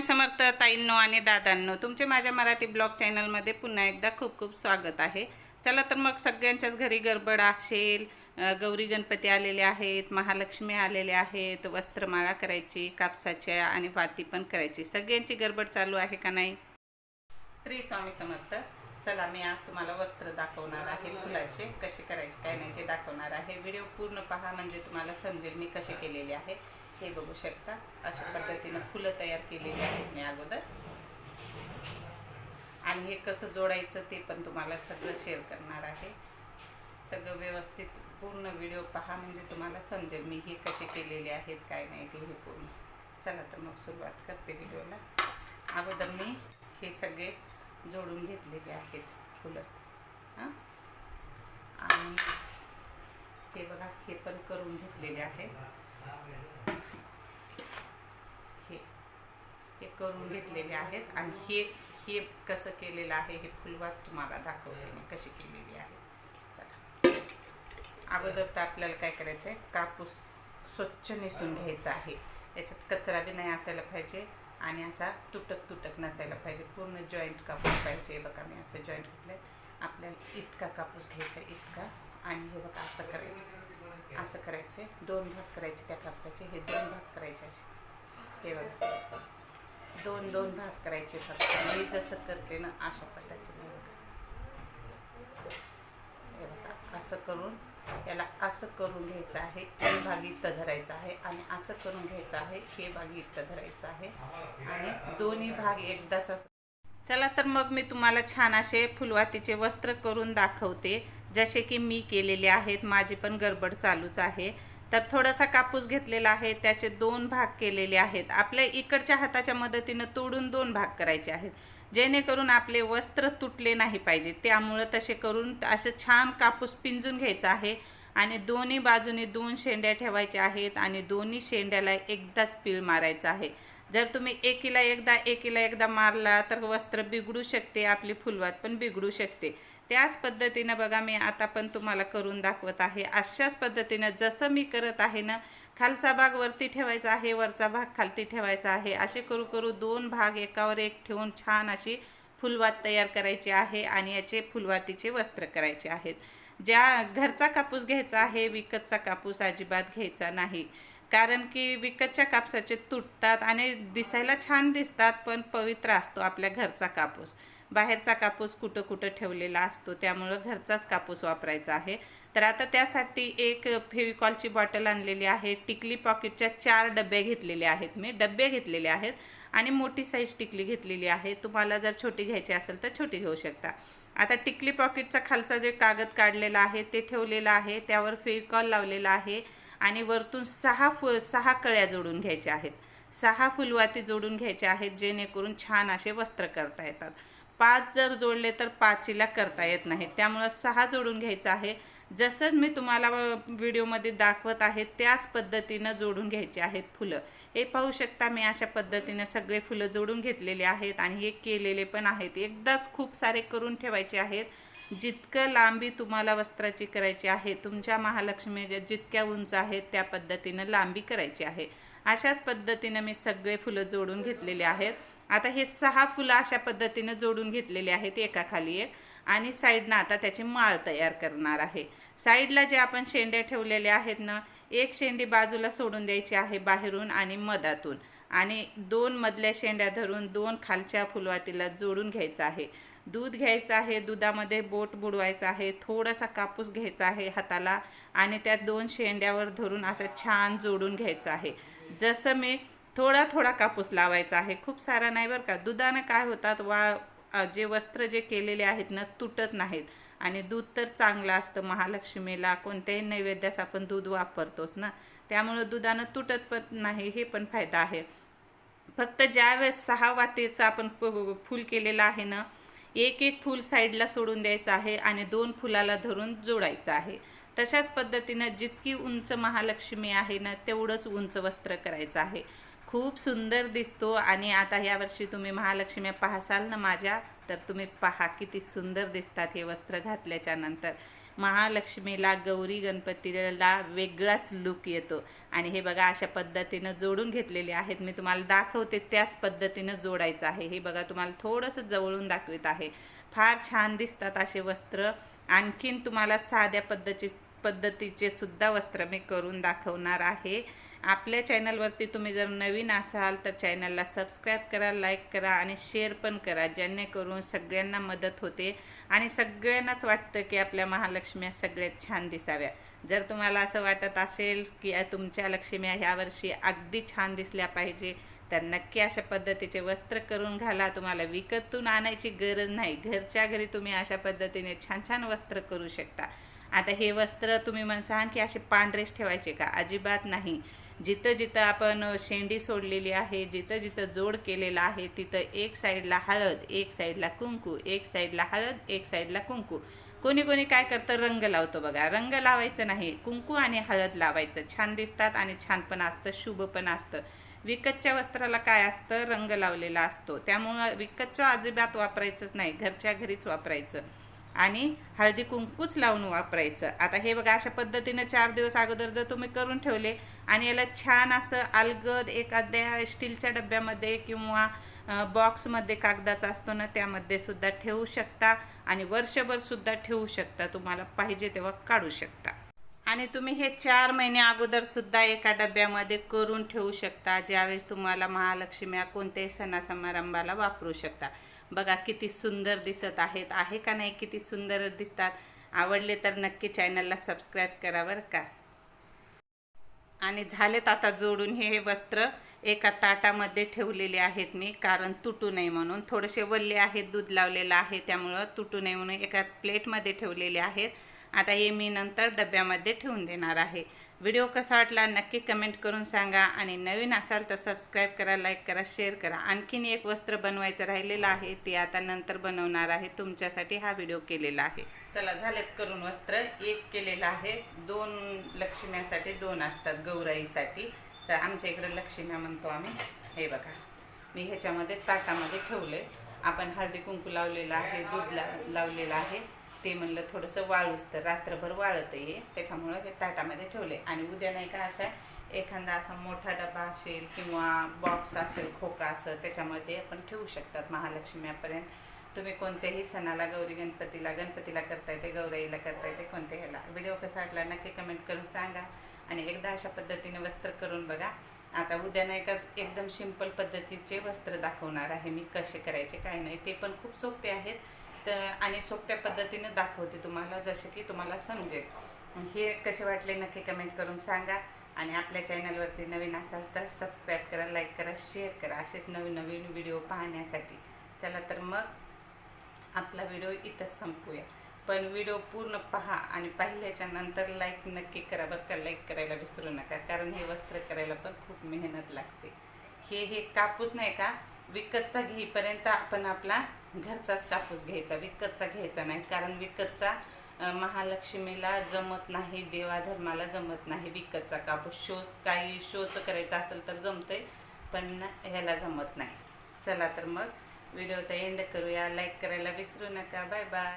स्वामी समर्थ ताईंनो आणि दादांनो तुमचे माझ्या मराठी ब्लॉग चॅनलमध्ये पुन्हा एकदा खूप खूप स्वागत आहे. चला तर मग सगळ्यांच्याच घरी गडबड असेल गौरी गणपती आलेले आहेत महालक्ष्मी आलेले आहेत वस्त्रमाळा करायची कापसाच्या आणि वाती पण करायची. सगळ्यांची गडबड चालू आहे का नाही? श्री स्वामी समर्थ चला मी आज तुम्हाला वस्त्र दाखवणार आहे फुलाचे कसे करायचे काय नाही ते दाखवणार आहे. व्हिडिओ पूर्ण पहा म्हणजे तुम्हाला समजेल मी कसे केलेले आहे. हे बघू शकता. अशा पद्धतीनं फुलं तयार केलेली आहेत मी अगोदर. आणि हे कसं जोडायचं ते पण तुम्हाला सगळं शेअर करणार आहे. सगळं व्यवस्थित पूर्ण व्हिडिओ पहा म्हणजे तुम्हाला समजेल मी हे कसे केलेले आहेत काय नाही ते हे पूर्ण. चला तर मग सुरुवात करते व्हिडिओला अगोदर मी हे सगळे जोडून घेतलेले आहेत फुलं. हां? आणि हे बघा हे पण करून घेतलेले आहेत हे हे करून घेतलेले आहेत आणि हे हे कसं केलेलं आहे हे फुलवात तुम्हाला दाखवते मी कशी केलेली आहे. चला. अगोदर तर आपल्याला काय करायचं आहे? कापूस स्वच्छ नेसून घ्यायचा आहे. याच्यात कचरा बी नाही असायला पाहिजे आणि असा तुटक तुटक नसायला पाहिजे. पूर्ण जॉईंट कापूस पाहिजे. बघा मी असं जॉईंट घेतलं आपल्याला इतका कापूस घ्यायचा इतका. आणि हे बघा असं करायचं. असं करायचे दोन भाग करायचे त्या कापसाचे. हे दोन भाग करायचे असे. हे बघा. दोन दोन भाग करायचे फक्त. मी जसं करते ना अशा पद्धतीने. बघा. असं करून याला असं करून घ्यायचं आहे. हे भाग इथं धरायचं आहे आणि असं करून घ्यायचं आहे. हे भाग इथं धरायचं आहे. आणि दोन्ही भाग एकदाच चला तर मग मी तुम्हाला छान असे फुलवातीचे वस्त्र करून दाखवते. जसे की मी केलेले आहेत. माझी पण गडबड चालूच आहे. तर थोडासा कापूस घेतलेला आहे त्याचे दोन भाग केलेले आहेत. आपल्या इकडच्या हाताच्या मदतीनं तोडून दोन भाग करायचे आहेत. जेणेकरून आपले वस्त्र तुटले नाही पाहिजे. त्यामुळं तसे करून असं छान कापूस पिंजून घ्यायचा आहे आणि दोन्ही बाजूने दोन शेंड्या ठेवायच्या आहेत आणि दोन्ही शेंड्याला एकदाच पीळ मारायचं आहे. जर तुम्ही एकीला एकदा एकीला एकदा मारला तर वस्त्र बिघडू शकते आपली फुलवात पण बिघडू शकते. त्याच पद्धतीनं बघा मी आता पण तुम्हाला करून दाखवत आहे. अशाच पद्धतीनं जसं मी करत आहे ना खालचा भाग वरती ठेवायचा आहे वरचा भाग खालती ठेवायचा आहे. असे करू करू दोन भाग एकावर एक ठेवून छान अशी फुलवात तयार करायची आहे आणि याचे फुलवातीचे वस्त्र करायचे आहेत. ज्या घरचा कापूस घ्यायचा आहे विकतचा कापूस अजिबात घ्यायचा नाही. कारण की विकतच्या कापसाचे तुटतात आणि दिसायला छान दिसतात पण पवित्र असतो आपल्या घरचा कापूस. बाहेरचा कापूस कुठं कुठं ठेवलेला असतो त्यामुळं घरचाच कापूस वापरायचा आहे. तर आता त्यासाठी एक फेविकॉलची बॉटल आणलेली आहे टिकली पॉकेटच्या चार डबे घेतलेले आहेत मी. डबे घेतलेले आहेत आणि मोठी साईज टिकली घेतलेली आहे. तुम्हाला जर छोटी घ्यायची असेल तर छोटी घेऊ शकता. आता टिकली पॉकेटचा खालचा जे कागद काढलेला आहे ते ठेवलेलं आहे. त्यावर फेविकॉल लावलेला आहे. आणि वरतून सहा फु सहा कळ्या जोडून घ्यायच्या आहेत. सहा फुलवाती जोडून घ्यायच्या आहेत जेणेकरून छान असे वस्त्र करता येतात. पाच जर जोडले तर पाचीला करता येत नाही. त्यामुळं सहा जोडून घ्यायचं आहे. जसंच मी तुम्हाला व्हिडिओमध्ये दाखवत आहे त्याच पद्धतीनं जोडून घ्यायचे आहेत फुलं. हे पाहू शकता मी अशा पद्धतीनं सगळे फुलं जोडून घेतलेले आहेत आणि हे केलेले पण आहेत. एकदाच खूप सारे करून ठेवायचे आहेत. जितकं लांबी तुम्हाला वस्त्राची करायची आहे तुमच्या महालक्ष्मी ज्या जितक्या उंच आहेत त्या पद्धतीनं लांबी करायची आहे. अशाच पद्धतीनं मी सगळे फुलं जोडून घेतलेले आहेत. आता हे सहा फुलं अशा पद्धतीनं जोडून घेतलेले आहेत एकाखाली एक. आणि साईडनं आता त्याची माळ तयार करणार आहे. साईडला जे आपण शेंड्या ठेवलेल्या आहेत ना एक शेंडी बाजूला सोडून द्यायची आहे बाहेरून आणि मधातून. आणि दोन मधल्या शेंड्या धरून दोन खालच्या फुलवातीला जोडून घ्यायचं आहे. दूध घ्यायचं आहे दुधामध्ये बोट बुडवायचं आहे थोडासा कापूस घ्यायचा आहे हाताला आणि त्या दोन शेंड्यावर धरून असं छान जोडून घ्यायचं आहे. जसं मी थोडा थोडा कापूस लावायचा आहे खूप सारा नाही बरं का. दुधानं काय होतात वा जे वस्त्र जे केलेले आहेत ना तुटत नाहीत. आणि दूध तर चांगलं असतं महालक्ष्मीला कोणत्याही नैवेद्यास आपण दूध वापरतोच ना. त्यामुळं दुधानं तुटत पण नाही हे पण फायदा आहे. फक्त ज्यावेळेस सहा वातीचं आपण प- फूल केलेलं आहे ना एक एक फूल साईडला सोडून द्यायचं आहे आणि दोन फुलाला धरून जोडायचं आहे. तशाच पद्धतीनं जितकी उंच महालक्ष्मी आहे ना तेवढंच उंच वस्त्र करायचं आहे. खूप सुंदर दिसतो आणि आता यावर्षी तुम्ही महालक्ष्मी पाहसाल ना माझ्या तर तुम्ही पहा किती सुंदर दिसतात हे वस्त्र घातल्याच्या नंतर. महालक्ष्मीला गौरी गणपतीला वेगळाच लुक येतो. आणि हे बघा अशा पद्धतीनं जोडून घेतलेले आहेत. मी तुम्हाला दाखवते त्याच पद्धतीनं जोडायचं आहे. हे बघा तुम्हाला थोडंसं जवळून दाखवित आहे. फार छान दिसतात असे वस्त्र. आणखीन तुम्हाला साध्या पद्धती पद्धतीचे सुद्धा वस्त्र मी करून दाखवणार आहे. आपल्या चॅनलवरती तुम्ही जर नवीन असाल तर चॅनलला सबस्क्राईब करा लाईक करा आणि शेअर पण करा जेणेकरून सगळ्यांना मदत होते आणि सगळ्यांनाच वाटतं की आपल्या महालक्ष्म्या सगळ्यात छान दिसाव्या. जर तुम्हाला असं वाटत असेल की तुमच्या लक्ष्म्या ह्या वर्षी अगदी छान दिसल्या पाहिजे तर नक्की अशा पद्धतीचे वस्त्र करून घाला. तुम्हाला विकतून आणायची गरज नाही. घरच्या घरी तुम्ही अशा पद्धतीने छान छान वस्त्र करू शकता. आता हे वस्त्र तुम्ही म्हणसान की असे पांढरेच ठेवायचे का? अजिबात नाही. जिथं जिथं आपण शेंडी सोडलेली आहे जिथं जिथं जोड केलेला आहे तिथं एक साईडला हळद एक साईडला कुंकू एक साईडला हळद एक साईडला कुंकू. कोणी कोणी काय करतं? रंग लावतो बघा. रंग लावायचं नाही. कुंकू आणि हळद लावायचं. छान दिसतात आणि छान पण असतं. शुभ पण असतं. विकतच्या वस्त्राला काय असतं? रंग लावलेला असतो. त्यामुळं विकतचं अजिबात वापरायचंच नाही. घरच्या घरीच वापरायचं. आणि हळदी कुंकूच लावून वापरायचं. आता हे बघा अशा पद्धतीनं चार दिवस अगोदर जर तुम्ही करून ठेवले आणि याला छान असं अलगद एखाद्या स्टीलच्या डब्यामध्ये किंवा बॉक्समध्ये कागदाचा असतो ना त्यामध्ये सुद्धा ठेवू शकता आणि वर्षभर सुद्धा ठेवू शकता. तुम्हाला पाहिजे तेव्हा काढू शकता. आणि तुम्ही हे चार महिने अगोदर सुद्धा एका डब्यामध्ये करून ठेवू शकता. ज्यावेळेस तुम्हाला महालक्ष्मी कोणत्याही सणासमारंभाला वापरू शकता. बघा किती सुंदर दिसत आहेत. आहे का नाही किती सुंदर दिसतात? आवडले तर नक्की चॅनलला सबस्क्राईब करा बरं का. आणि झालेत आता जोडून हे हे वस्त्र एका ताटामध्ये ठेवलेले आहेत मी कारण तुटू नये म्हणून. थोडेसे वल्ले आहेत दूध लावलेलं आहे त्यामुळं तुटू नये म्हणून एका प्लेटमध्ये ठेवलेले आहेत. आता हे मी नंतर डब्यामध्ये ठेवून देणार आहे. व्हिडिओ कसा वाटला नक्की कमेंट करून सांगा आणि नवीन असाल तर सबस्क्राईब करा लाईक करा शेअर करा. आणखीन एक वस्त्र बनवायचं राहिलेलं आहे ते आता नंतर बनवणार आहे. तुमच्यासाठी हा व्हिडिओ केलेला आहे. चला झालेत करून वस्त्र. एक केलेलं आहे. दोन लक्ष्म्यासाठी दोन असतात गौराईसाठी. तर आमच्या इकडे लक्ष्म्या म्हणतो आम्ही. हे बघा. मी ह्याच्यामध्ये ताटामध्ये ठेवले आपण हळदी कुंकू लावलेलं आहे दूध ला लावलेलं आहे. ते म्हणलं थोडंसं वाळूच तर रात्रभर वाळत हे त्याच्यामुळं हे ताटामध्ये ठेवले. आणि उद्या नाही का अशा एखादा असा मोठा डबा असेल किंवा बॉक्स असेल खोका असेल त्याच्यामध्ये आपण ठेवू शकतात. महालक्ष्म्यापर्यंत तुम्ही कोणत्याही सणाला गौरी गणपतीला गणपतीला करता येते गौराईला करता येते कोणत्या ह्याला व्हिडिओ कसा वाटला नक्की कमेंट करून सांगा. आणि एकदा अशा पद्धतीने वस्त्र करून बघा. आता उद्या नाही का एकदम सिंपल पद्धतीचे वस्त्र दाखवणार आहे मी कसे करायचे काय नाही ते पण खूप सोपे आहेत. तर आणि सोप्या पद्धतीने दाखवते तुम्हाला जसे की तुम्हाला समजेल. हे कसे वाटले नक्की कमेंट करून सांगा. आणि आपल्या चॅनलवरती नवीन असाल तर सबस्क्राईब करा लाईक करा शेअर करा. असेच नवीन नवीन व्हिडिओ पाहण्यासाठी. चला तर मग आपला व्हिडिओ इथंच संपूया. पण व्हिडिओ पूर्ण पहा आणि पाहिल्याच्या नंतर लाईक नक्की करा बरं का. लाईक करायला विसरू नका कारण हे वस्त्र करायला पण खूप मेहनत लागते. हे हे कापूस नाही का विकतचा घेईपर्यंत आपण आपला घरचाच कापूस घ्यायचा विकतचा घ्यायचा नाही. कारण विकतचा महालक्ष्मीला जमत नाही देवाधर्माला जमत नाही विकतचा कापूस. शो काही शोचं करायचा असेल तर जमतंय पण ह्याला जमत नाही. चला तर मग व्हिडिओचा एंड करूया. लाईक करायला विसरू नका. Bye bye